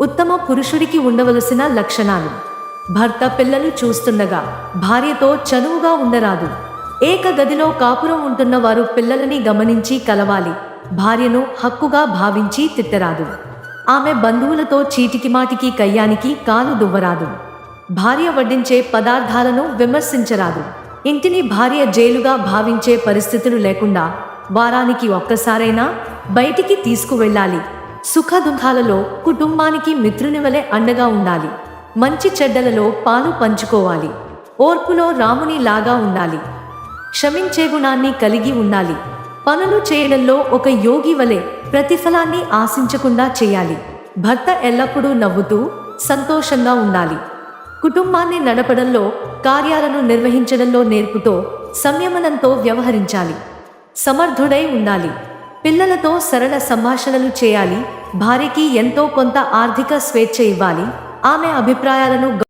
ఉత్తమ పురుషుడికి ఉండవలసిన లక్షణాలు. భర్త పిల్లలు చూస్తుండగా భార్యతో చనువుగా ఉండరాదు. ఏక గదిలో కాపురం ఉంటున్న వారు పిల్లలని గమనించి కలవాలి. భార్యను హక్కుగా భావించి తిట్టరాదు. ఆమె బంధువులతో చీటికి మాటికి కయ్యానికి కాలు దువ్వరాదు. భార్య వడ్డించే పదార్థాలను విమర్శించరాదు. ఇంటిని భార్య జైలుగా భావించే పరిస్థితులు లేకుండా వారానికి ఒక్కసారైనా బయటికి తీసుకువెళ్ళాలి. సుఖ దుఃఖాలలో కుటుంబానికి మిత్రుని వలె అండగా ఉండాలి. మంచి చెడ్డలలో పాలు పంచుకోవాలి. ఓర్పులో రాముని లాగా ఉండాలి. క్షమించే గుణాన్ని కలిగి ఉండాలి. పనులు చేయడంలో ఒక యోగి వలె ప్రతిఫలాన్ని ఆశించకుండా చేయాలి. భర్త ఎల్లప్పుడూ నవ్వుతూ సంతోషంగా ఉండాలి. కుటుంబాన్ని నడపడంలో కార్యాలను నిర్వహించడంలో నేర్పుతో సంయమనంతో వ్యవహరించాలి. సమర్థుడై ఉండాలి. పిల్లలతో సరళ సంభాషణలు చేయాలి. భార్యకి ఎంతో కొంత ఆర్థిక స్వేచ్ఛ ఇవ్వాలి. ఆమె అభిప్రాయాలను